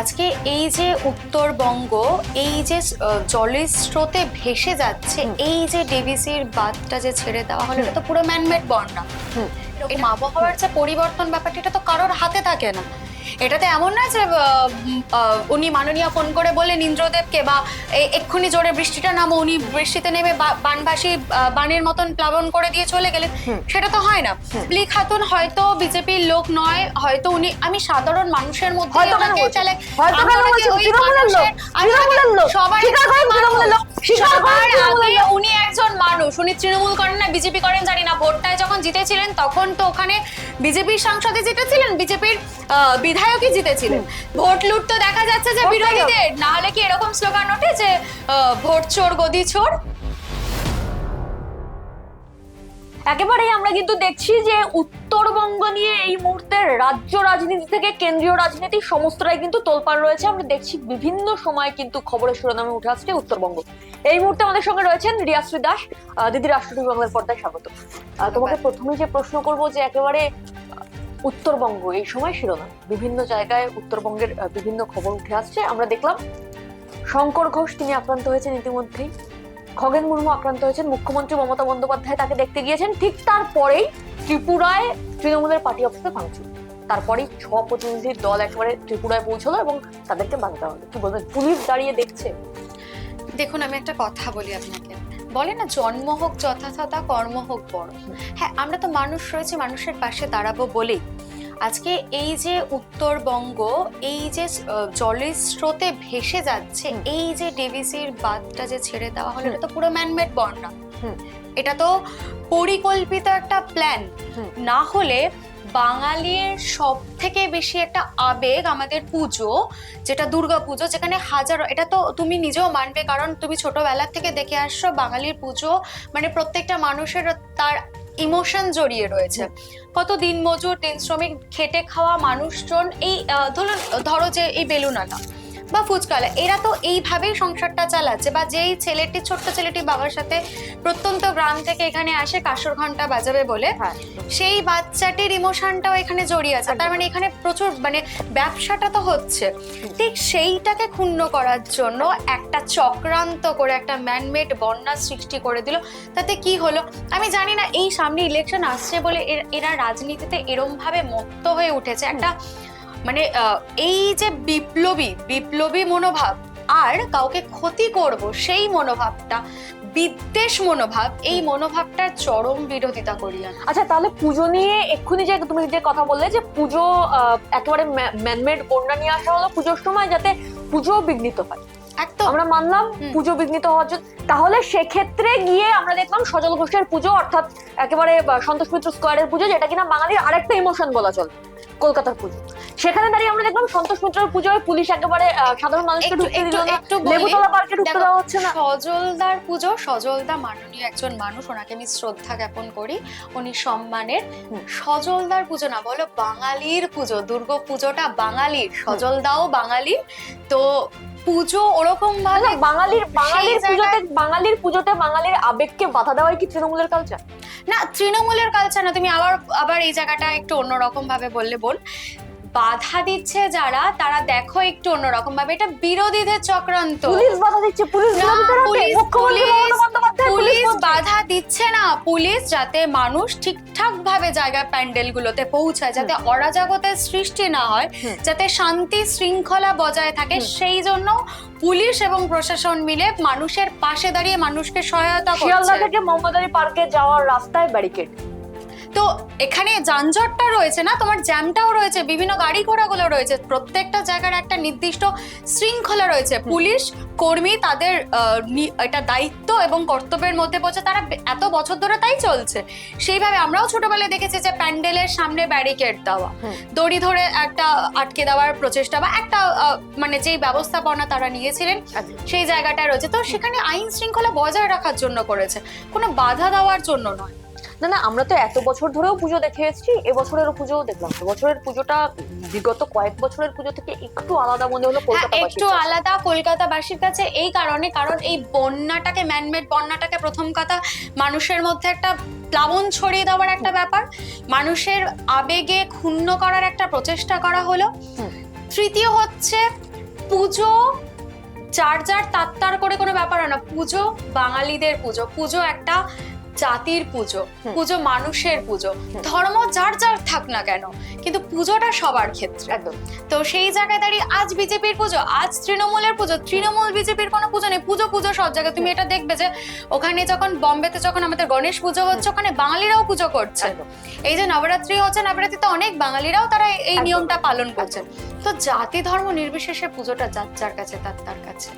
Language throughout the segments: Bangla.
আজকে এই যে উত্তরবঙ্গ এই যে জলের স্রোতে ভেসে যাচ্ছে এই যে ডিভিসির বাঁধটা যে ছেড়ে দেওয়া হলো এটা তো পুরো ম্যানমেড বন্যা। আবহাওয়ার যে পরিবর্তন ব্যাপারটা এটা তো কারোর হাতে থাকে না। এটাতে এমন না যে উনি মাননীয় ফোন করে বললেন ইন্দ্রদেবকে বা এক্ষুনি জোরে বৃষ্টিটা নামো উনি বৃষ্টিতে নেমে বা- বানভাসী বানের মতন প্লাবন করে দিয়ে চলে গেলেন। সেটা তো হয় না। প্লি খাতুন হয়তো বিজেপির লোক নয় হয়তো উনি আমি সাধারণ মানুষের মধ্যে। সবার আগে উনি একজন মানুষ। উনি তৃণমূল করেন না বিজেপি করেন জানি না। ভোটটায় যখন জিতেছিলেন তখন তো ওখানে বিজেপির সাংসদে জিতেছিলেন। বিজেপির বিধায়কই জিতেছিলেন। ভোট লুট তো দেখা যাচ্ছে যে বিরোধীদের। না হলে কি এরকম স্লোগান ওঠে যে ভোট চোর গদি চোর? একেবারেই আমরা কিন্তু দেখছি যে উত্তরবঙ্গ নিয়ে এই মুহূর্তে রাজ্য রাজনীতি থেকে কেন্দ্রীয় রাজনীতি সমস্তটাই কিন্তু তোলপাড় রয়েছে। আমরা দেখছি বিভিন্ন সময় কিন্তু খবরের শিরোনামে উঠে আসছে উত্তরবঙ্গ। এই মুহূর্তে আমাদের সঙ্গে রয়েছেন রিয়াশ্রী দাস দিদি রাষ্ট্রপতি বাংলার পর্দায় স্বাগত। তোমাকে প্রথমে যে প্রশ্ন করব যে একেবারে উত্তরবঙ্গ, এই সময় শিরোনাম। বিভিন্ন জায়গায় উত্তরবঙ্গের বিভিন্ন খবর উঠে আসছে। আমরা দেখলাম, শঙ্কর ঘোষ তিনি আক্রান্ত হয়েছেন ইতিমধ্যেই। খগেন মুর্মু আক্রান্ত হয়েছেন। মুখ্যমন্ত্রী মমতা বন্দ্যোপাধ্যায় তাকে দেখতে গিয়েছেন। ঠিক তারপরেই ত্রিপুরায় তৃণমূলের পার্টি অফিসে ভাঙচুর। তারপরেই ছ প্রতিনিধির দল একেবারে ত্রিপুরায় পৌঁছলো এবং তাদেরকে বাধা দেওয়া হলো। কি বলবেন? পুলিশ দাঁড়িয়ে দেখছে। দেখুন, আমি একটা কথা বলি আপনাকে। বলে না জন্ম হোক যথাযথা কর্ম হোক বড়। হ্যাঁ আমরা তো মানুষ রয়েছে মানুষের পাশে দাঁড়াবো বলেই। আজকে এই যে উত্তরবঙ্গ এই যে জলের স্রোতে ভেসে যাচ্ছে এই যে ডিভিসির বাঁধটা যে ছেড়ে দেওয়া হলো এটা তো পুরো ম্যানমেড বন্যা। এটা তো পরিকল্পিত একটা প্ল্যান না হলে বাঙালির সব থেকে বেশি একটা আবেগ আমাদের পুজো, যেটা দুর্গা পুজো, যেখানে হাজার, এটা তো তুমি নিজেও মানবে, কারণ তুমি ছোটবেলা থেকে দেখে আসছো বাঙালির পুজো মানে প্রত্যেকটা মানুষের তার ইমোশন জড়িয়ে রয়েছে। কত দিন মজুর দিন শ্রমিক, খেটে খাওয়া মানুষজন, এই ধরুন, ধরো যে এই বেলুনাটা বা ফুচকালা এরা তো এইভাবেই সংসারটা চালাচ্ছে বা যেই ছেলেটি ছোট্ট ছেলেটি বাবার সাথে প্রত্যন্ত গ্রাম থেকে এখানে আসে কাসর ঘণ্টা বাজাবে বলে হ্যাঁ। সেই বাচ্চাটির ইমোশনটাও এখানে জড়িয়ে আছে। তার মানে এখানে প্রচুর মানে ব্যবসাটা তো হচ্ছে। ঠিক সেইটাকে ক্ষুণ্ণ করার জন্য একটা চক্রান্ত করে একটা ম্যানমেড বন্যা সৃষ্টি করে দিল। তাতে কি হলো? আমি জানি না এই সামনে ইলেকশন আসছে বলে এর- এরা রাজনীতিতে এরম ভাবে মত্ত হয়ে উঠেছে। একটা মানে আহ, এই যে বিপ্লবী বিপ্লবী মনোভাব আর কাউকে ক্ষতি করব সেই মনোভাবটা বিদ্বেষ মনোভাব এই মনোভাবটার চরম বিরোধিতা করি আচ্ছা তাহলে পুজো নিয়ে এক্ষুনি যে তুমি যে কথা বললে যে পুজো একেবারে ম্যানমেড বন্যা নিয়ে আসা হলো পুজোর সময় যাতে পুজো বিঘ্নিত হয়। একদম। আমরা মানলাম পুজো বিঘ্নিত হওয়ার জন্য। তাহলে সেক্ষেত্রে গিয়ে আমরা দেখলাম সজল ঘোষের পুজো অর্থাৎ একেবারে সন্তোষ মিত্র স্কোয়ারের পুজো যেটা কিনা বাঙালির আরেকটা ইমোশন বলা চলে কলকাতার পুজো। সেখানে দাঁড়িয়ে আমরা দেখলাম সন্তোষ মিত্রের পুজোয় পুলিশ একেবারে সাধারণ মানুষকে ঢুকতে দিল না। একটু লেবুতলা পার্কে ঢুকতে দেওয়া হচ্ছে না। সজলদার পুজো সজলদা মাননীয় একজন মানুষ ওনাকে আমি শ্রদ্ধা জ্ঞাপন করি উনি সম্মানের। সজলদার পুজো না বলো বাঙালির পুজো দুর্গা পুজোটা বাঙালির সজলদাও বাঙালি। তো পুজো ওরকম ভাবে বাঙালির বাঙালির পুজোতে বাঙালির পুজোতে বাঙালির আবেগকে বাধা দেওয়াই কি তৃণমূলের কালচার না তৃণমূলের কালচার না তুমি আবার আবার এই জায়গাটা একটু অন্যরকম ভাবে বললে বোন বাধা দিচ্ছে যারা তারা দেখো একটু অন্যরকম ভাবে। এটা বিরোধীদের চক্রান্ত। পুলিশ বাধা দিচ্ছে পুলিশ না, পুলিশ- পুলিশ- পুলিশ পুলিশ বাধা দিচ্ছে না। পুলিশ যাতে মানুষ ঠিকঠাক ভাবে জায়গায় প্যান্ডেল গুলোতে পৌঁছায় যাতে অরাজকতার সৃষ্টি না হয় হুম। যাতে শান্তি শৃঙ্খলা বজায় থাকে। সেই জন্য পুলিশ এবং প্রশাসন মিলে মানুষের পাশে দাঁড়িয়ে মানুষকে সহায়তা শিয়ালদা করছে। থেকে মোহাম্মদারি পার্কে যাওয়ার রাস্তায় ব্যারিকেড। তো এখানে যানজটটা রয়েছে না? তোমার জ্যামটাও রয়েছে বিভিন্ন গাড়ি ঘোড়াগুলো রয়েছে প্রত্যেকটা জায়গার একটা নির্দিষ্ট শৃঙ্খলা রয়েছে। পুলিশ কর্মী তাদের এটা দায়িত্ব এবং কর্তব্যের মধ্যে পড়ছে। তারা এত বছর ধরে তাই চলছে। সেইভাবে আমরাও ছোটবেলায় দেখেছি যে প্যান্ডেলের সামনে ব্যারিকেড দেওয়া দড়ি ধরে একটা আটকে দেওয়ার প্রচেষ্টা বা একটা মানে যেই ব্যবস্থাপনা তারা নিয়েছিলেন সেই জায়গাটা রয়েছে। তো সেখানে আইন শৃঙ্খলা বজায় রাখার জন্য করেছে। কোনো বাধা দেওয়ার জন্য নয়। না না আমরা তো এত বছর ধরেও পুজো দেখে এসেছি এবছরেরও পুজোও দেখলাম। এবছরের পুজোটা বিগত কয়েক বছরের পুজো থেকে একটু আলাদা মনে হলো হ্যাঁ কলকাতা একটু আলাদা কলকাতাবাসীর কাছে এই কারণে কারণ এই বন্যাটাকে ম্যানমেড বন্যাটাকে প্রথম কথা মানুষের মধ্যে একটা প্লাবন ছড়িয়ে দেওয়ার একটা ব্যাপার। মানুষের আবেগে ক্ষুণ্ণ করার একটা প্রচেষ্টা করা হলো। তৃতীয় হচ্ছে পুজো যার যার তাত্তার করে কোনো ব্যাপার হয় না। পুজো বাঙালিদের পুজো। পুজো একটা জাতির পুজো পুজো মানুষের পুজো। ধর্ম যার যার থাক না কেন কিন্তু পুজোটা সবার ক্ষেত্রে। একদম। তো সেই জায়গায় দাঁড়িয়ে আজ বিজেপির পুজো আজ তৃণমূলের পুজো তৃণমূল বিজেপির কোনো পুজো নেই পুজো পুজো সব জায়গায়। তুমি এটা দেখবে যে ওখানে যখন বম্বেতে যখন আমাদের গণেশ পুজো হচ্ছে ওখানে বাঙালিরাও পুজো করছে। এই যে নবরাত্রি হচ্ছে নবরাত্রিতে অনেক বাঙালিরাও তারা এই নিয়মটা পালন করছেন তো জাতি ধর্ম নির্বিশেষে পুজোটা যার যার কাছে তার তার কাছে।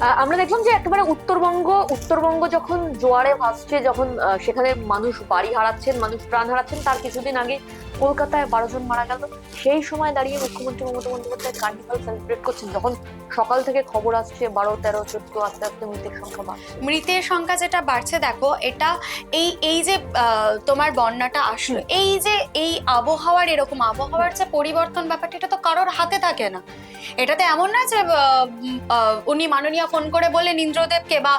আহ, আমরা দেখলাম যে একেবারে উত্তরবঙ্গ উত্তরবঙ্গ যখন জোয়ারে ভাসছে যখন সেখানে মানুষ বাড়ি হারাচ্ছেন মানুষ প্রাণ হারাচ্ছেন। তার কিছুদিন আগে কলকাতায় বারো জন মারা গেল। সেই সময় দাঁড়িয়ে মুখ্যমন্ত্রী মমতা বন্দ্যোপাধ্যায় কার্নিভাল সেলিব্রেট করছেন। যখন সকাল থেকে খবর আসছে বারো তেরো চোদ্দ আস্তে আস্তে মৃতের সংখ্যা বাড়ছে। মৃতের সংখ্যা যেটা বাড়ছে দেখো এটা এই এই যে তোমার বন্যাটা আসলো এই যে এই আবহাওয়ার এরকম আবহাওয়ার যে পরিবর্তন ব্যাপারটা এটা তো কারোর হাতে থাকে না। এটাতে এমন না যে উনি মাননীয় ফোন করে বললেন ইন্দ্রদেবকে বা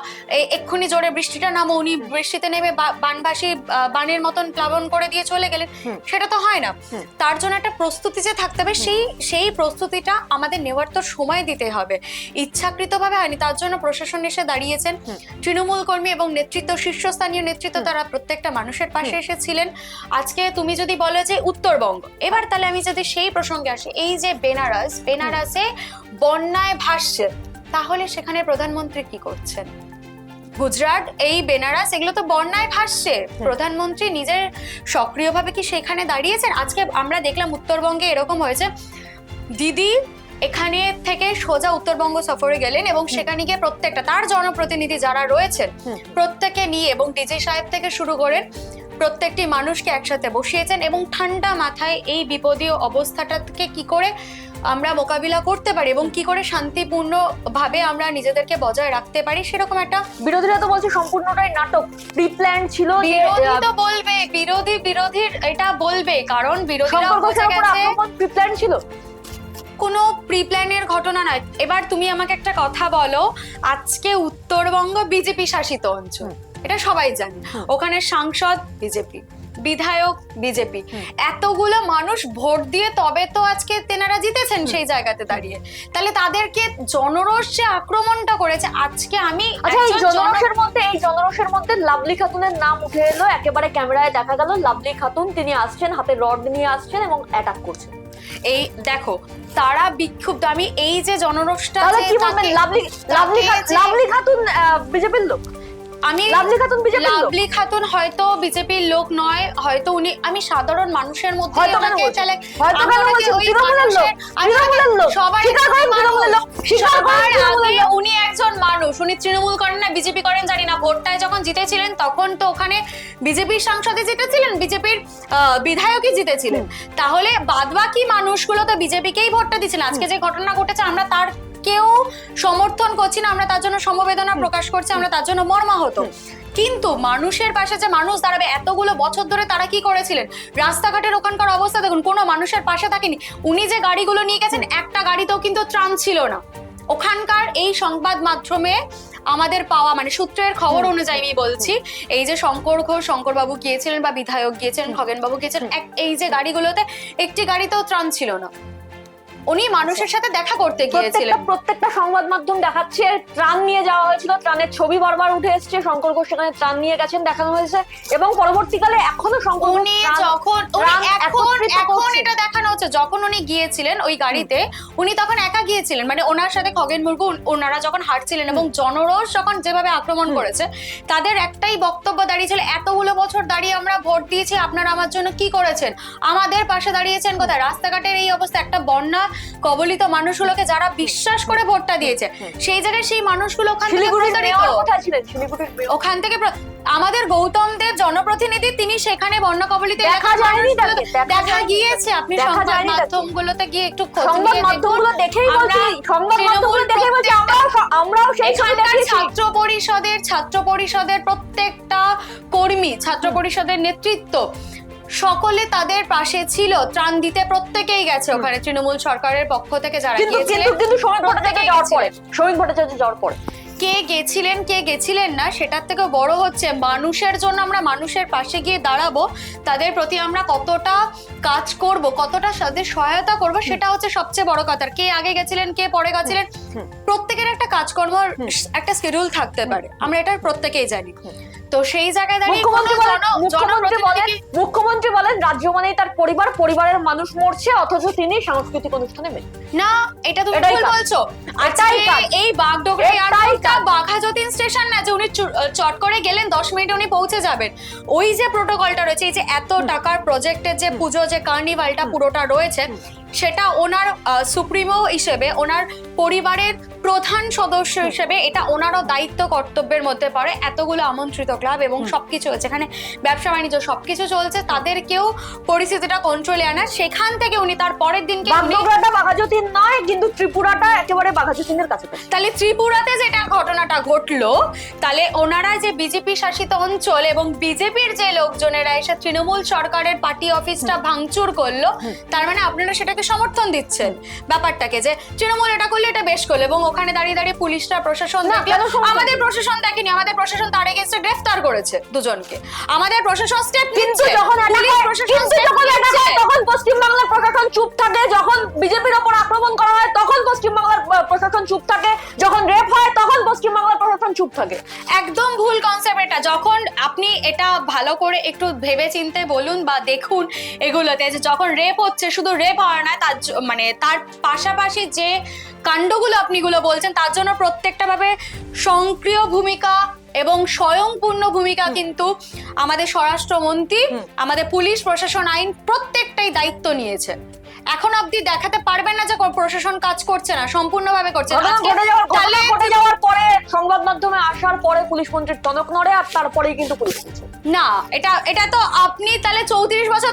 এক্ষুনি জোরে বৃষ্টিটা নামো। উনি বৃষ্টিতে নেমে বানবাসী বানের মতন প্লাবন করে দিয়ে চলে গেলেন। সেটা তো হয় না। তার জন্য একটা প্রস্তুতি যে থাকতে হবে সেই সেই প্রস্তুতিটা আমাদের নেওয়ার তো সময় দিতে হবে। ইচ্ছাকৃতভাবে হয়নি তার জন্য প্রশাসন এসে দাঁড়িয়েছেন। তৃণমূল কর্মী এবং নেতৃত্ব শীর্ষস্থানীয় নেতৃত্ব তারা প্রত্যেকটা মানুষের পাশে এসেছিলেন। আজকে তুমি যদি বলো যে উত্তরবঙ্গ এবার তাহলে আমি যদি সেই প্রসঙ্গে আসি এই যে বেনারস বেনারসে বন্যায় ভাসছে তাহলে সেখানে প্রধানমন্ত্রী কি করছেন? গুজরাট এই বেনারস এগুলো তো বন্যায় ভাসছে। প্রধানমন্ত্রী নিজের সক্রিয়ভাবে কি সেখানে দাঁড়িয়েছেন? আজকে আমরা দেখলাম উত্তরবঙ্গে এরকম হয়েছে। দিদি এখানে থেকে সোজা উত্তরবঙ্গ সফরে গেলেন এবং সেখানে গিয়ে প্রত্যেকটা তার জনপ্রতিনিধি যারা রয়েছেন প্রত্যেকে নিয়ে এবং ডিজি সাহেব থেকে শুরু করে প্রত্যেকটি মানুষকে একসাথে বসিয়েছেন এবং ঠান্ডা মাথায় এই বিপদীয় অবস্থাটাকে কি করে আমরা মোকাবিলা করতে পারি এবং কি করে শান্তিপূর্ণ ভাবে আমরা নিজেদেরকে বজায় রাখতে পারি সেরকম একটা বিরোধীরা তো বলছে সম্পূর্ণটাই নাটক। প্রি প্ল্যান ছিল বিরোধী তো বলবে বিরোধী বিরোধীর এটা বলবে কারণ বিরোধীরা বোঝা গেছে প্রি প্ল্যান ছিল? কোনো প্রি প্ল্যানের ঘটনা নয়। এবার তুমি আমাকে একটা কথা বলো আজকে উত্তরবঙ্গ বিজেপি শাসিত অঞ্চল এটা সবাই জানে। ওখানে সাংসদ বিজেপি। বিধায়ক বিজেপি। এতগুলো মানুষ ভোট দিয়ে তবে তো আজকে তেনারা জিতেছেন সেই জায়গাতে দাঁড়িয়ে। তাহলে তাদেরকে জনরোষ যে আক্রমণটা করেছে। আজকে আমি আচ্ছা এই মধ্যে এই জনরসের মধ্যে লাভলি খাতুনের নাম উঠে এলো। একেবারে ক্যামেরায় দেখা গেল লাভলি খাতুন তিনি আসছেন হাতে রড নিয়ে আসছেন এবং অ্যাটাক করছেন। এই দেখো তারা বিক্ষুব্ধ। আমি এই যে জনরোষটা তাহলে কি বলবেন? লাভলি লাভলি খাতুন বিজেপির লোক? আমি লাভলি খাতুন বিজেপির লোক? লাভলি খাতুন হয়তো বিজেপির লোক নয় হয়তো উনি আমি সাধারণ মানুষের মধ্যে ওনাকে। সবাই। উনি একজন মানুষ উনি তৃণমূল করেন না বিজেপি করেন জানি না ভোটটায় যখন জিতেছিলেন তখন তো ওখানে বিজেপির সাংসদে জিতেছিলেন বিজেপির বিধায়কই জিতেছিলেন। তাহলে বাদবাকি মানুষগুলো তো বিজেপিকেই ভোটটা দিচ্ছিলেন আজকে যে ঘটনা ঘটেছে আমরা তার কেউ সমর্থন করছি না আমরা তার জন্য সমবেদনা প্রকাশ করছি আমরা তার জন্য মর্মাহত। কিন্তু মানুষের পাশে যে মানুষ দাঁড়াবে এতগুলো বছর ধরে তারা কি করেছিলেন? রাস্তাঘাটের ওখানকার অবস্থা দেখুন কোনো মানুষের পাশে থাকেনি। উনি যে গাড়িগুলো নিয়ে গেছেন একটা গাড়িতেও কিন্তু ত্রাণ ছিল না। ওখানকার এই সংবাদ মাধ্যমে আমাদের পাওয়া মানে সূত্রের খবর অনুযায়ী আমি বলছি এই যে শঙ্কর ঘোষ শঙ্করবাবু গিয়েছিলেন বা বিধায়ক গিয়েছিলেন খগেন বাবু গিয়েছিলেন এক- এই যে গাড়িগুলোতে একটি গাড়িতেও ত্রাণ ছিল না। উনি মানুষের সাথে দেখা করতে গিয়েছিলেন। প্রত্যেকটা সংবাদ মাধ্যম দেখাচ্ছে ত্রাণ নিয়ে যাওয়া হয়েছিল ত্রাণের ছবি বারবার উঠে এসেছে শঙ্কর ঘোষ সেখানে ত্রাণ নিয়ে গেছেন দেখানো হয়েছে এবং পরবর্তীকালে এখনও শঙ্কর উনি যখন এখন এখন এটা দেখানো হচ্ছে যখন উনি গিয়েছিলেন ওই গাড়িতে উনি তখন একা গিয়েছিলেন। মানে ওনার সাথে খগেন মুর্মু ওনারা যখন হাঁটছিলেন এবং জনরোষ যখন যেভাবে আক্রমণ করেছে তাদের একটাই বক্তব্য দাঁড়িয়েছিল এতগুলো বছর দাঁড়িয়ে আমরা ভোট দিয়েছি আপনারা আমার জন্য কি করেছেন? আমাদের পাশে দাঁড়িয়েছেন কোথায়? রাস্তাঘাটের এই অবস্থা একটা বন্যা কবলিত মানুষগুলোকে যারা বিশ্বাস করে ভোটটা দিয়েছে সেই জায়গায় সেই মানুষগুলো ওখান থেকে প্রতারিত। ওখান থেকে প্র- আমাদের গৌতম দেব জনপ্রতিনিধি তিনি সেখানে বন্যা কবলিত দেখা এলাকার যায়নি তাকে, দেখা দেখা যায়নি গিয়েছে। আপনি দেখা সংবাদ যায়নি তাকে। মাধ্যমগুলোতে গিয়ে একটু খোঁজ সংবাদ নিয়ে মাধ্যমগুলো দেখুন। দেখেই আমরা বলছি সংবাদ তৃণমূল মাধ্যমগুলো দেখে বলছি আমরাও স- আমরাও সেই ছবি এখানকার দেখেছি ছাত্র পরিষদের ছাত্র পরিষদের প্রত্যেকটা কর্মী ছাত্র পরিষদের নেতৃত্ব সকলে তাদের পাশে ছিল ত্রাণ দিতে প্রত্যেকেই গেছে ওখানে তৃণমূল সরকারের পক্ষ থেকে যারা কিন্তু কিন্তু কিন্তু শ্রমিক ভট্টাচার্য যাওয়ার পরে গেছিলেন। ভট্টাচার্য যাওয়ার পরে। কে গেছিলেন কে গেছিলেন না সেটার থেকে বড় হচ্ছে মানুষের জন্য আমরা মানুষের পাশে গিয়ে দাঁড়াবো তাদের প্রতি আমরা কতটা কাজ করব কতটা তাদের সহায়তা করব সেটা হচ্ছে সবচেয়ে বড় কথা। কে আগে গেছিলেন কে পরে গেছিলেন প্রত্যেকের একটা কাজকর্ম একটা শিডিউল থাকতে পারে। আমরা এটা প্রত্যেকেই জানি। তো সেই জায়গায় দাঁড়িয়ে মুখ্যমন্ত্রী বলেন রাজ্য মানেই তার পরিবার পরিবারের মানুষ মরছে অথচ তিনি সাংস্কৃতিক অনুষ্ঠানে না এটা তুমি ভুল বলছো। এই বাগডোগরা এয়ারপোর্টটা কাজ। বাঘাযতীন স্টেশন না যে উনি চট করে গেলেন দশ মিনিটে উনি পৌঁছে যাবেন। ওই যে প্রোটোকলটা রয়েছে এই যে এত টাকার প্রজেক্টের যে পুজো যে কার্নিভালটা পুরোটা রয়েছে সেটা ওনার সুপ্রিমো হিসেবে ওনার পরিবারের প্রধান সদস্য হিসেবে এটা ওনারও দায়িত্ব কর্তব্যের মধ্যে পড়ে এতগুলো আমন্ত্রিত ক্লাব এবং সবকিছু এখানে ব্যবসা বাণিজ্য সবকিছু চলছে তাদেরকেও পরিস্থিতিটা কন্ট্রোলে আনা সেখান থেকে উনি তার পরের দিনকে উনি বাগডোগরাটা বাঘাযতীন নয় কিন্তু ত্রিপুরাটা একেবারে বাঘাযতীনের কাছাকাছি। তাহলে ত্রিপুরাতে যেটা ঘটনাটা ঘটলো তাহলে ওনারা যে বিজেপি শাসিত অঞ্চল এবং বিজেপির যে লোকজনেরা এসে তৃণমূল সরকারের পার্টি অফিসটা ভাঙচুর করল তার মানে আপনারা সেটাকে সমর্থন দিচ্ছেন ব্যাপারটাকে যে তৃণমূল এটা করলে এটা বেশ করল এবং ওখানে দাঁড়িয়ে দাঁড়িয়ে পুলিশরা প্রশাসন দেখল। আমাদের প্রশাসন দেখেনি আমাদের প্রশাসন তার এগেন্স্টে গ্রেফতার করেছে দুজনকে। আমাদের প্রশাসন স্টেপ কিন্তু যখন কিন্তু যখন তখন পশ্চিমবাংলার প্রশাসন চুপ থাকে যখন বিজেপির ওপর আক্রমণ করা হয় তখন পশ্চিমবাংলার প্রশাসন চুপ থাকে যখন রেপ হয় তখন পশ্চিমবাংলার প্রশাসন চুপ থাকে। একদম ভুল কনসেপ্ট এটা। যখন আপনি এটা ভালো করে একটু ভেবে চিনতে বলুন বা দেখুন এগুলোতে যে যখন রেপ হচ্ছে শুধু রেপ হয় না তার মানে তার পাশাপাশি যে কাণ্ডগুলো আপনিগুলো বলছেন তার জন্য প্রত্যেকটা ভাবে সক্রিয় ভূমিকা এবং স্বয়ংপূর্ণ ভূমিকা কিন্তু আমাদের স্বরাষ্ট্রমন্ত্রী আমাদের পুলিশ প্রশাসন আইন প্রত্যেকটাই দায়িত্ব নিয়েছে। এখন অবধি দেখাতে পারবেন না যে প্রশাসন কাজ করছে না সম্পূর্ণভাবে করছে না। ঘটে যাওয়ার পরে সংবাদ মাধ্যমে আসার পরে পুলিশ মন্ত্রীর টনক নড়ে আর তারপরেই কিন্তু পুলিশ না এটা এটা তো আপনি তাহলে চৌত্রিশ বছর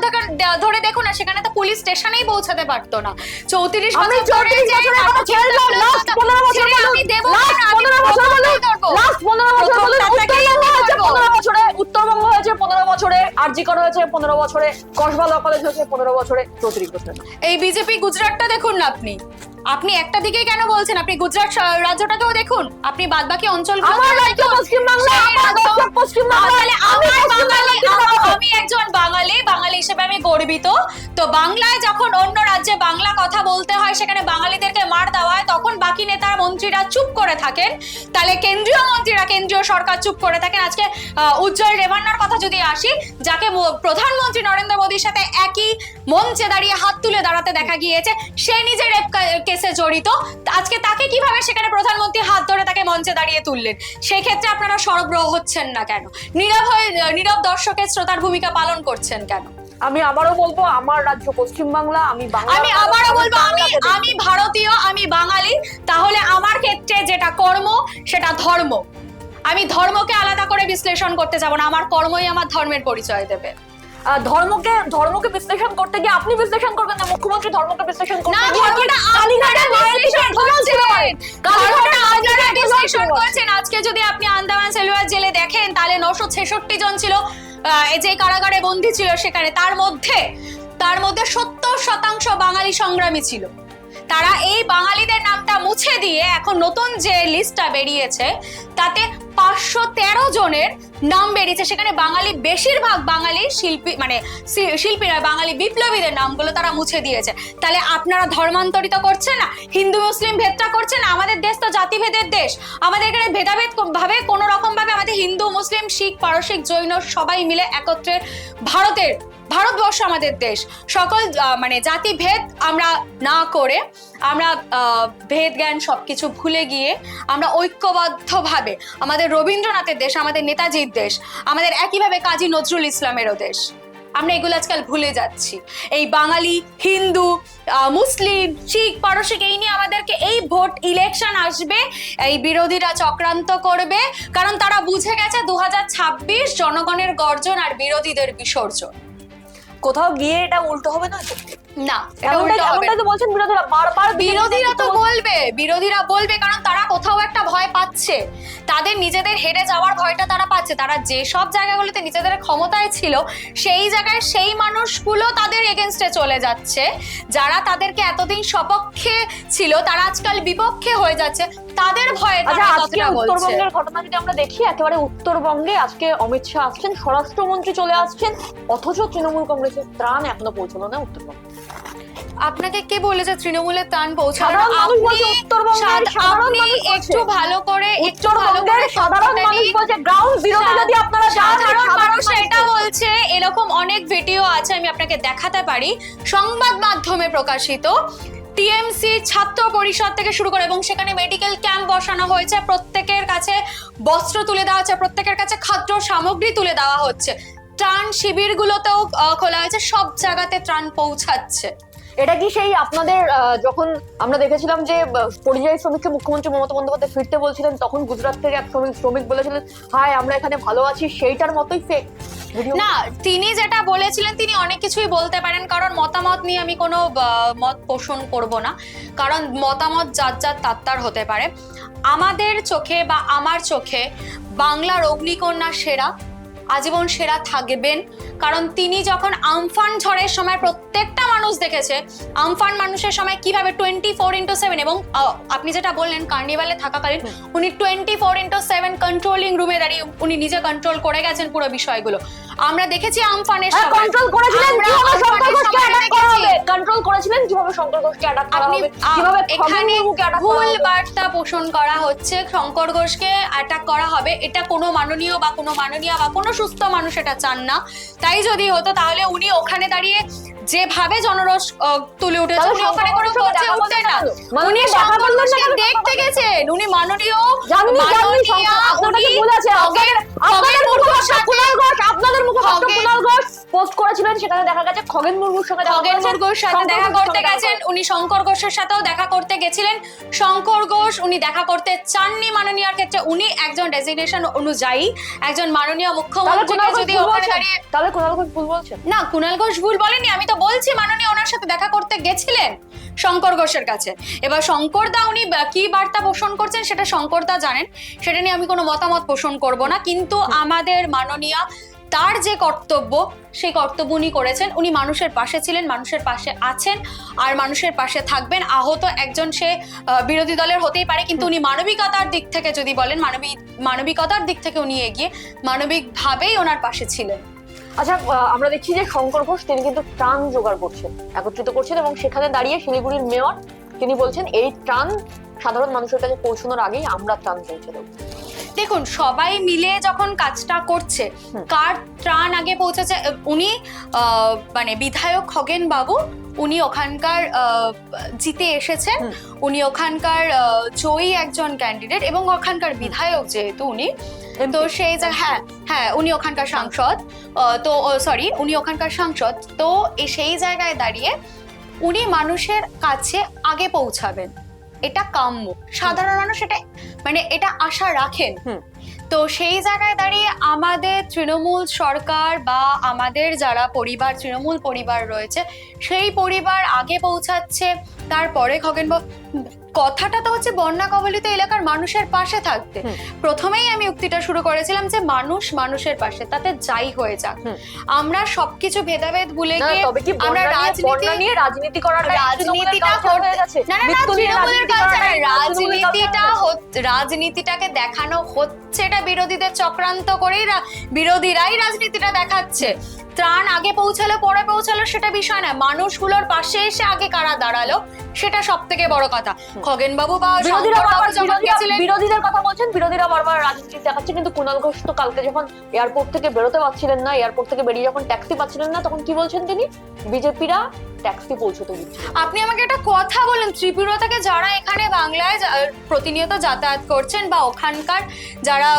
ধরে দেখুন না সেখানে তো পুলিশ স্টেশনেই পৌঁছাতে পারতো না চৌত্রিশ বছর ধরে 34 যে বছরের কথা ছেড়ে দিলাম, নাটকটা last 15 বছর ছেড়ে বলুন, আমি দেবো last না, আমি 15 বছর প্রথমটাই বলুন, ধরবো। last 15 বছর বলুন, প্রথমটাকেই উত্তরবঙ্গ হয়েছে। 15 বছরে, উত্তরবঙ্গ হয়েছে পনেরো বছরে আরজিকর হয়েছে পনেরো বছরে কসবা ল কলেজ হয়েছে পনেরো বছরে চৌত্রিশ বছরে এই বিজেপি গুজরাটটা দেখুন না আপনি। আপনি একটা দিকে কেন বলছেন? আপনি গুজরাট রাজ্যটাকেও দেখুন। আপনি বাদবাকি অঞ্চল আমার রাজ্য পশ্চিমবাংলা আমার পশ্চিমবাংলা আমি বাঙালি আমি একজন বাঙালি বাঙালি হিসেবে আমি গর্বিত। তো বাংলায় যখন অন্য রাজ্যে বাংলা কথা বলতে হয় সেখানে বাঙালিদেরকে মার দেওয়া হয় তখন বাকি নেতার মন্ত্রীরা চুপ করে থাকেন। তাহলে কেন্দ্রীয় মন্ত্রীরা কেন্দ্রীয় সরকার চুপ করে থাকেন। আজকে উজ্জ্বল রেভান্নার কথা যদি আসি যাকে প্রধানমন্ত্রী নরেন্দ্র মোদীর সাথে একই মঞ্চে দাঁড়িয়ে হাত তুলে দাঁড়াতে দেখা গিয়েছে সে নিজে রেপ কেসে জড়িত। আজকে তাকে কীভাবে সেখানে প্রধানমন্ত্রী হাত ধরে তাকে মঞ্চে দাঁড়িয়ে তুললেন? সেক্ষেত্রে আপনারা সরগ্রহ হচ্ছেন না কেন? নীরব হয়ে নীরব দর্শকের শ্রোতার ভূমিকা পালন করছেন কেন? আমি আবারও বলব আমার রাজ্য পশ্চিমবাংলা আমি বাংলা আমি আবারও বলব আমি আমি ভারতীয় আমি বাঙালি। তাহলে আমার ক্ষেত্রে যেটা কর্ম সেটা ধর্ম। আমি ধর্মকে আলাদা করে বিশ্লেষণ করতে যাব না আমার কর্মই আমার ধর্মের পরিচয় দেবে। ধর্মকে ধর্মকে বিশ্লেষণ করতে গিয়ে আপনি বিশ্লেষণ করবেন না মুখ্যমন্ত্রী ধর্মকে বিশ্লেষণ করতে গিয়ে আজকে যদি আপনি আন্দামান সেলুলার জেলে দেখেন তাহলে নশো ছেষট্টি জন ছিল আহ, এই যে কারাগারে বন্দী ছিল সেখানে। তার মধ্যে তার মধ্যে সত্তর শতাংশ বাঙালি সংগ্রামী ছিল। তারা এই বাঙালিদের নামটা মুছে দিয়ে এখন নতুন যে লিস্টটা বেরিয়েছে, তাতে পাঁচশো তেরো জনের নাম বেরিয়েছে। সেখানে বাঙালি বেশিরভাগ বাঙালি শিল্পী মানে শিল্পীরা, বাঙালি বিপ্লবীদের নামগুলো তারা মুছে দিয়েছে। তাহলে আপনারা ধর্মান্তরিত করছেন না? হিন্দু, মুসলিম ভেদটা করছেন আমাদের দেশ তো জাতিভেদের দেশ। আমাদের এখানে ভেদাভেদ ভাবে কোনো রকমভাবে আমাদের হিন্দু, মুসলিম, শিখ, পারসিক, জৈন সবাই মিলে একত্রে ভারতের ভারতবর্ষ আমাদের দেশ। সকল মানে জাতি ভেদ আমরা না করে, আমরা ভেদ জ্ঞান সবকিছু ভুলে গিয়ে আমরা ঐক্যবদ্ধভাবে আমাদের রবীন্দ্রনাথের দেশ, আমাদের নেতাজির দেশ, আমাদের একইভাবে কাজী নজরুল ইসলামেরও দেশ। আমরা এগুলো আজকাল ভুলে যাচ্ছি। এই বাঙালি, হিন্দু মুসলিম, শিখ, পারসিক এই নিয়ে আমাদেরকে এই ভোট ইলেকশন আসবে, এই বিরোধীরা চক্রান্ত করবে, কারণ তারা বুঝে গেছে দু হাজার ছাব্বিশ জনগণের গর্জন আর বিরোধীদের বিসর্জন। কোথাও গিয়ে এটা উল্টো হবে না? না এমনটাই উল্টো হবে এমনটাই তো বলছেন বিরোধীরা বারবার বিরোধীরা তো বলবে বিরোধীরা বলবে কারণ তারা কোথাও একটা ভয় পাচ্ছে। তাদের নিজেদের হেরে যাওয়ার ভয়টা তারা পাচ্ছে। তারা যে সব জায়গাগুলোতে নিজেদের ক্ষমতায় ছিল সেই জায়গায় সেই মানুষগুলো তাদের এগেনস্টে চলে যাচ্ছে। যারা তাদেরকে এতদিন সপক্ষে ছিল তারা আজকাল বিপক্ষে হয়ে যাচ্ছে। তাদের ভয়ে আচ্ছা আজকে উত্তরবঙ্গের ঘটনা যদি আমরা দেখি একেবারে উত্তরবঙ্গে আজকে অমিত শাহ আসছেন স্বরাষ্ট্রমন্ত্রী চলে আসছেন অথচ তৃণমূল কংগ্রেসের ত্রাণ এখনও পৌঁছলো না উত্তরবঙ্গে। আপনাকে কে বলেছে তৃণমূলের ত্রাণ পৌঁছানো আপনি। একটু ভালো করে একটু ভালো করে সাধারণ মানুষ বলছে গ্রাউন্ড জিরোতে যদি আপনারা সাধারণ মানুষ মানুষ এটা বলছে। এরকম অনেক ভিডিও আছে আমি আপনাকে দেখাতে পারি। সংবাদ মাধ্যমে প্রকাশিত। টিএমসি ছাত্র পরিষদ থেকে শুরু করে এবং সেখানে মেডিকেল ক্যাম্প বসানো হয়েছে। প্রত্যেকের কাছে বস্ত্র তুলে দেওয়া হচ্ছে প্রত্যেকের কাছে খাদ্য সামগ্রী তুলে দেওয়া হচ্ছে। ত্রাণ শিবিরগুলোতেও খোলা হয়েছে সব জায়গাতে ত্রাণ পৌঁছাচ্ছে। এটা কি সেই আপনাদের যখন আমরা দেখেছিলাম যে পরিযায়ী শ্রমিককে মুখ্যমন্ত্রী মমতা বন্দ্যোপাধ্যায় ফিরতে বলছিলেন, তখন গুজরাট থেকে এক শ্রমিক শ্রমিক বলেছিলেন হাই আমরা এখানে ভালো আছি। সেইটার মতোই ফেক না, তিনি যেটা বলেছিলেন, তিনি অনেক কিছুই বলতে পারেন। কারণ মতামত নিয়ে আমি কোনো মত পোষণ করব না। কারণ মতামত যার যার তাত্তার হতে পারে। আমাদের চোখে বা আমার চোখে বাংলার অগ্নিকন্যা সেরা আজীবন সেরা থাকবেন। কারণ তিনি যখন আমফান ঝড়ের সময় প্রত্যেকটা মানুষ দেখেছে আমফান মানুষের সময় কীভাবে টোয়েন্টি ফোর ইন্টু সেভেন এবং আপনি যেটা বললেন কার্নিভালে থাকাকালীন উনি twenty four into seven controlling রুমে দাঁড়িয়ে উনি নিজে কন্ট্রোল করে গেছেন পুরো বিষয়গুলো। আমরা দেখেছি আমফানের সময় কন্ট্রোল করেছিলেন কীভাবে শঙ্কর ঘোষকে অ্যাটাক করা হবে? কন্ট্রোল করেছিলেন কীভাবে শঙ্কর ঘোষকে অ্যাটাক করা হবে? কীভাবে এখানে ভুল বার্তা পোষণ করা হচ্ছে। শঙ্কর ঘোষকে অ্যাটাক করা হবে। এটা কোনো মাননীয় বা কোনো মাননীয় বা কোনো সুস্থ মানুষ এটা চান না। তাই যদি হতো তাহলে উনি ওখানে দাঁড়িয়ে যেভাবে জনরস তুলে উঠেছে উনি ওখানে কোনো শঙ্কর ঘোষের গর্জে দেখা উঠতেন বলতে না। উনি মাননীয় দেখা শঙ্কর বললেন না ঘোষকে কেন? দেখতে গেছেন। উনি মাননীয় উনি ভুল আছে খগেন- আপনাদের খগেন মুর্মুর সাথে- কুণাল ঘোষ আপনাদের মুখপাত্র খগেন- কুণাল ঘোষ পোস্ট করেছিলেন সেখানে দেখা গেছে খগেন মুর্মুর সঙ্গে খগেন মুর্মুর সাথে দেখা করতে গেছেন উনি শঙ্কর ঘোষের সাথেও দেখা করতে গেছিলেন। শঙ্কর ঘোষ উনি দেখা করতে চাননি মাননীয়ার ক্ষেত্রে উনি একজন ডেজিগনেশন অনুযায়ী একজন মাননীয় তাহলে মুখ্যমন্ত্রীকে যদি ওখানে দাঁড়িয়ে তাহলে কুণাল ঘোষ ভুল বলছেন? না কুণাল ঘোষ ভুল বলেনি আমি তো বলছি মাননীয় ওনার সাথে দেখা করতে গেছিলেন শঙ্কর ঘোষের কাছে। এবার শঙ্কর দা উনি কি বার্তা পোষণ করছেন সেটা শঙ্কর দা জানেন সেটা নিয়ে আমি কোনো মতামত পোষণ করব না কিন্তু আমাদের মাননীয়া তার যে কর্তব্য, সেই কর্তব্য উনি করেছেন। উনি মানুষের পাশে ছিলেন, মানুষের পাশে আছেন আর মানুষের পাশে থাকবেন। আহত একজন সে বিরোধী দলের হতেই পারে। কিন্তু উনি মানবিকতার দিক থেকে যদি বলেন মানবিক মানবিকতার দিক থেকে উনি এগিয়ে মানবিকভাবেই ওনার পাশে ছিলেন। আচ্ছা আমরা দেখছি যে শঙ্কর ঘোষ, তিনি কিন্তু ত্রাণ জোগাড় করছেন, একত্রিত করছেন এবং সেখানে দাঁড়িয়ে শিলিগুড়ির মেয়র, তিনি বলছেন, এই ত্রাণ সাধারণ মানুষের কাছে পৌঁছানোর আগেই আমরা ত্রাণ পৌঁছে দেবো। দেখুন সবাই মিলে যখন কাজটা করছে কার ত্রাণ আগে পৌঁছেছে উনি মানে বিধায়ক খগেন বাবু উনি ওখানকার জিতে এসেছেন। উনি ওখানকার জয়ী একজন ক্যান্ডিডেট এবং ওখানকার বিধায়ক যেহেতু উনি তো সেই যে হ্যাঁ হ্যাঁ উনি ওখানকার সাংসদ তো সরি উনি ওখানকার সাংসদ তো সেই জায়গায় দাঁড়িয়ে উনি মানুষের কাছে আগে পৌঁছাবেন। এটা কাম্য সাধারণ মানুষ এটা মানে এটা আশা রাখেন। তো সেই জায়গায় দাঁড়িয়ে আমাদের তৃণমূল সরকার বা আমাদের যারা পরিবার তৃণমূল পরিবার রয়েছে সেই পরিবার আগে পৌঁছাচ্ছে তারপরে খগেন কথাটা তো হচ্ছে বন্যা কবলিত এলাকার মানুষের পাশে থাকতে। প্রথমেই আমি উক্তিটা শুরু করেছিলাম যে মানুষ মানুষের পাশে তাতে যাই হয়ে যাক। আমরা সবকিছু ভেদাভেদ ভুলে গিয়ে আমরা রাজনীতি নিয়ে রাজনীতি রাজনীতিটা না না তৃণমূলের কালচার রাজনীতিটাকে দেখানো হচ্ছে এটা বিরোধীদের চক্রান্ত করেই বিরোধীরাই রাজনীতিটা দেখাচ্ছে। ত্রাণ আগে পৌঁছালো পরে পৌঁছালো সেটা বিষয় না। মানুষগুলোর পাশে এসে আগে কারা দাঁড়াল সেটা সব থেকে বড় কথা। খগেন বাবু বা বিরোধীরা বিরোধীদের কথা বলছেন বিরোধীরা বারবার রাজনীতি দেখাচ্ছে কিন্তু কুণাল ঘোষ তো কালকে যখন এয়ারপোর্ট থেকে বেরোতে পারছিলেন না এয়ারপোর্ট থেকে বেরিয়ে যখন ট্যাক্সি পাচ্ছিলেন না তখন কি বলছেন তিনি? বিজেপিরা ট্যাক্সি পৌঁছতে দিচ্ছে। আপনি আমাকে একটা কথা বলেন ত্রিপুরা থেকে যারা এখানে বাংলায় প্রতিনিয়ত যাতায়াত করছেন বা ওখানকার যারা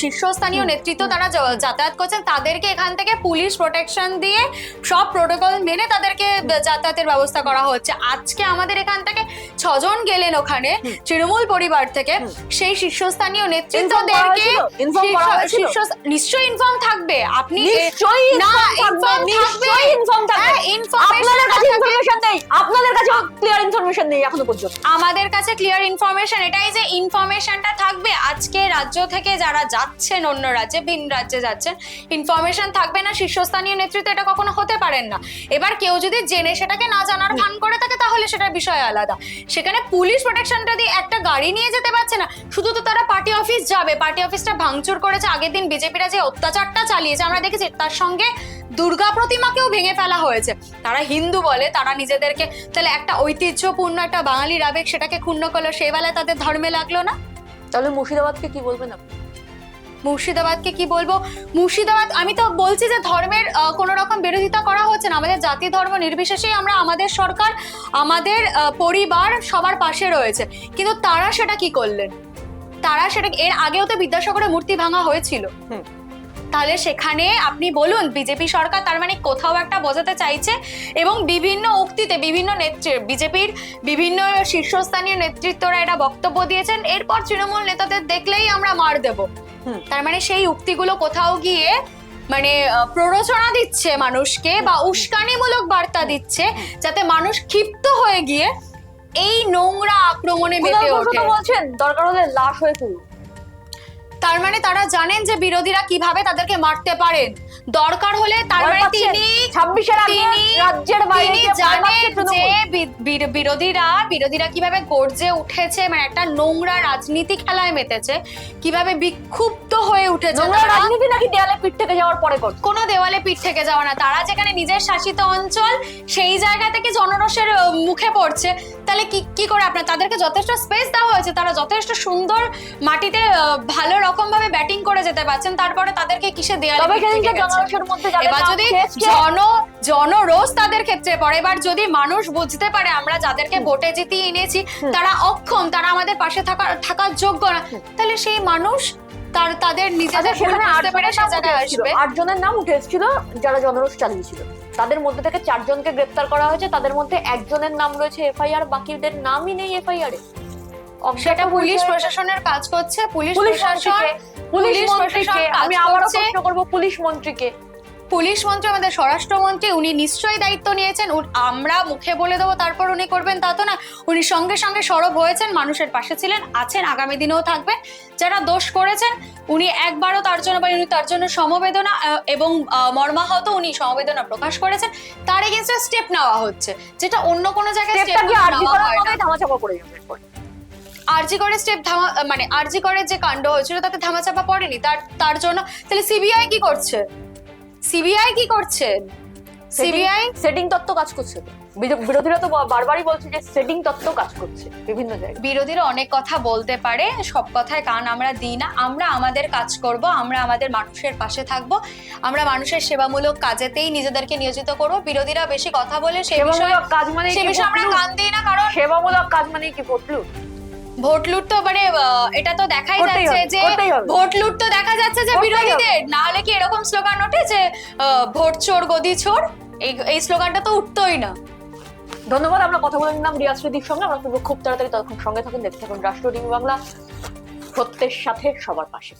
শীর্ষস্থানীয় নেতৃত্ব তারা যাতায়াত করছেন তাদেরকে এখান থেকে পুলিশ প্রোটেকশন দিয়ে সব প্রোটোকল মেনে তাদেরকে যাতায়াতের ব্যবস্থা করা হচ্ছে। আজকে আমাদের এখান থেকে ছজন গেলেন ওখানে তৃণমূল পরিবার থেকে। সেই শীর্ষস্থানীয় নেতৃত্বদেরকে নিশ্চয়ই ইনফর্ম থাকবে। আপনি না inform থাকবে, ইনফর্ম আপনাদের কাছে ইনফরমেশন নেই। আপনাদের কাছে ক্লিয়ার ইনফরমেশন নেই এখনও পর্যন্ত। আমাদের কাছে ক্লিয়ার ইনফরমেশন এটাই যে ইনফরমেশনটা থাকবে। আজকে রাজ্য থেকে যারা যাচ্ছেন, অন্য রাজ্যে, ভিন রাজ্যে যাচ্ছেন ইনফরমেশন থাকবে না, শীর্ষস্থানীয় নেতৃত্ব এটা কখনো হতে পারেন না। এবার কেউ যদি জেনে সেটাকে না জানার ভান করে থাকে, তাহলে সেটার বিষয় আলাদা। সেখানে পুলিশ প্রোটেকশনটা দিয়ে একটা গাড়ি নিয়ে যেতে পারছে না। শুধু তো তারা পার্টি অফিস যাবে। পার্টি অফিসটা ভাঙচুর করেছে। আগের দিন বিজেপিরা যে অত্যাচারটা চালিয়েছে, আমরা দেখেছি, তার সঙ্গে দুর্গা প্রতিমাকেও ভেঙে ফেলা হয়েছে। তারা হিন্দু বলে তারা নিজেদেরকে তাহলে একটা ঐতিহ্যপূর্ণ একটা বাঙালির আবেগ সেটাকে ক্ষুণ্ণ করল সেই বেলায় তাদের ধর্মে লাগল না? তাহলে মুর্শিদাবাদকে কি বলবেন আপনি? মুর্শিদাবাদকে কি বলব? মুর্শিদাবাদ আমি তো বলছি যে ধর্মের কোনো রকম বিরোধিতা করা হচ্ছে না। আমাদের জাতি ধর্ম নির্বিশেষেই আমরা আমাদের সরকার আমাদের পরিবার সবার পাশে রয়েছে। কিন্তু তারা সেটা কি করলেন? তারা সেটা এর আগেও তো বিদ্যাসাগরের মূর্তি ভাঙা হয়েছিল। হুম। তাহলে সেখানে আপনি বলুন বিজেপি সরকার তার মানে কোথাও একটা বোঝাতে চাইছে এবং বিভিন্ন উক্তিতে বিভিন্ন নেত্রী বিজেপির বিভিন্ন শীর্ষস্থানীয় নেতৃত্বরা এটা বক্তব্য দিয়েছেন। এরপর তৃণমূল নেতাদের দেখলেই আমরা মার দেব। তার মানে সেই উক্তিগুলো কোথাও গিয়ে মানে প্ররোচনা দিচ্ছে মানুষকে বা উস্কানিমূলক বার্তা দিচ্ছে যাতে মানুষ ক্ষিপ্ত হয়ে গিয়ে এই নোংরা আক্রমণে মেতে ওঠে। বলছেন? দরকার হলে লাশ হয়ে ফিরুন তার মানে তারা জানেন যে বিরোধীরা কীভাবে তাদেরকে মারতে পারেন। দরকার হলে তার মানে তিনি ছাব্বিশের তিনি রাজ্যের বাইরে জানেন যে বিরোধীরা বিরোধীরা কীভাবে গর্জে উঠেছে মানে একটা নোংরা রাজনীতি খেলায় মেতেছে কীভাবে বিক্ষুব্ধ হয়ে উঠেছে নোংরা। রাজনীতি নাকি দেয়ালে পিঠ থেকে যাওয়ার পরে করছে? কোনো দেওয়ালে পিঠ থেকে যাওয়া না। তারা যেখানে নিজের শাসিত অঞ্চল সেই জায়গা থেকে জনরসের মুখে পড়ছে। তাহলে কি কি করে আপনার তাদেরকে যথেষ্ট স্পেস দেওয়া হয়েছে। তারা যথেষ্ট সুন্দর মাটিতে ভালো রকম ভাবে ব্যাটিং করে যেতে পারছেন তারপরে তাদেরকে কিসে দেওয়ালে তবে থেকে সেদিনকে গেছে? জনরসের মধ্যে যাদের এবার যদি জন জনরোষ তাদের ক্ষেত্রে পড়ে এবার যদি মানুষ বুঝতে পারে আমরা যাদেরকে ভোটে জিতিয়ে এনেছি তারা অক্ষম তারা আমাদের পাশে থাকার থাকার যোগ্য না তাহলে সেই মানুষ তার তাদের আচ্ছা, নিজেদের সেখানে বুঝতে পেরে আটজনের সে নাম জায়গায় উঠে এসেছিল। আসবে। আটজনের নাম উঠে এসেছিল যারা জনরোষ চালিয়েছিল। তাদের মধ্যে থেকে চারজনকে গ্রেপ্তার করা হয়েছে তাদের মধ্যে একজনের নাম রয়েছে এফআইআর বাকিদের নামই নেই এফআইআর। এ সেটা পুলিশ প্রশাসনের কাজ করছে পুলিশ প্রশাসন পুলিশ মন্ত্রীকে। আমি আবারও প্রশ্ন করব পুলিশ মন্ত্রীকে। পুলিশ মন্ত্রী আমাদের স্বরাষ্ট্রমন্ত্রী উনি নিশ্চয়ই দায়িত্ব নিয়েছেন। আমরা মুখে বলে দেবো তারপর উনি করবেন তা তো না। উনি সঙ্গে সঙ্গে সরব হয়েছেন মানুষের পাশে ছিলেন আছেন আগামী দিনেও থাকবেন যারা দোষ করেছেন উনি একবারও তার জন্য বা উনি তার জন্য সমবেদনা এবং মর্মাহত উনি সমবেদনা প্রকাশ করেছেন। তার এগেনস্টে স্টেপ নেওয়া হচ্ছে। যেটা অন্য কোনো জায়গায় নেওয়া হয় না। আরজি করে স্টেপ ধামা মানে আরজি করে যে কাণ্ড হয়েছিল তাতে ধামাচাপা পড়েনি তার তার জন্য তাহলে সিবিআই কি করছে? সিবিআই কি করছে? সিবিআই সেটিং তত্ত্ব কাজ করছে। বিরোধীরা তো বারবারই বলছে যে সেটিং তত্ত্ব কাজ করছে বিভিন্ন জায়গায়। বিরোধীরা অনেক কথা বলতে পারে সব কথায় কান আমরা দিই না। আমরা আমাদের কাজ করব আমরা আমাদের মানুষের পাশে থাকব আমরা মানুষের সেবামূলক কাজেতেই নিজেদেরকে নিয়োজিত করব। বিরোধীরা বেশি কথা বলে সে বিষয়ে কাজ মানে সে বিষয়ে আমরা কান দিই না কারণ সেবামূলক কাজ মানে কি ভোটলু ভোট লুট তো মানে এটা তো দেখাই যাচ্ছে যে ভোট লুট তো দেখা যাচ্ছে যে বিরোধীদের। না হলে কি এরকম স্লোগান ওঠে যে ভোট চোর গদি চোর? এই এই স্লোগানটা তো উঠতোই না। ধন্যবাদ আমরা কথা বলে নিলাম রিয়াজ স্মৃতির সঙ্গে। আমরা খুব তাড়াতাড়ি তখন সঙ্গে থাকুন দেখতে থাকুন রাষ্ট্র টিভি বাংলা। সত্যের সাথে সবার পাশে।